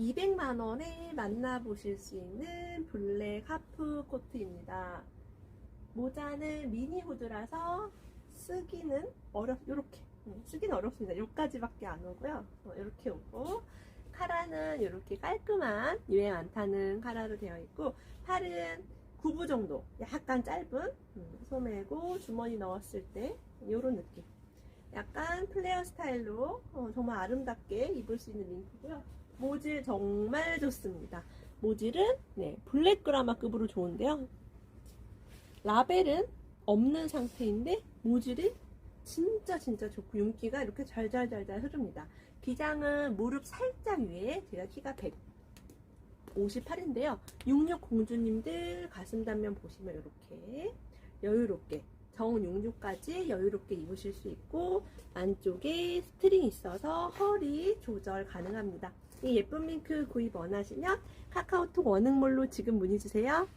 200만원에 만나보실 수 있는 블랙 하프 코트입니다. 모자는 미니 후드라서 쓰기는 어렵, 요렇게. 음, 쓰기는 어렵습니다. 요까지밖에 안 오고요. 어, 요렇게 오고. 카라는 이렇게 깔끔한 유행 안 타는 카라로 되어 있고 팔은 9부 정도 약간 짧은 음, 소매고 주머니 넣었을 때 이런 느낌 약간 플레어 스타일로 어, 정말 아름답게 입을 수 있는 링크고요 모질 정말 좋습니다. 모질은 네, 블랙 그라마급으로 좋은데요. 라벨은 없는 상태인데 모질이 진짜 진짜 좋고 윤기가 이렇게 잘잘잘잘 흐릅니다. 기장은 무릎 살짝 위에 제가 키가 158인데요. 66 공주님들 가슴 단면 보시면 이렇게 여유롭게 정 66까지 여유롭게 입으실 수 있고 안쪽에 스트링 있어서 허리 조절 가능합니다. 이 예쁜 밍크 구입 원하시면 카카오톡 원흥몰로 지금 문의 주세요.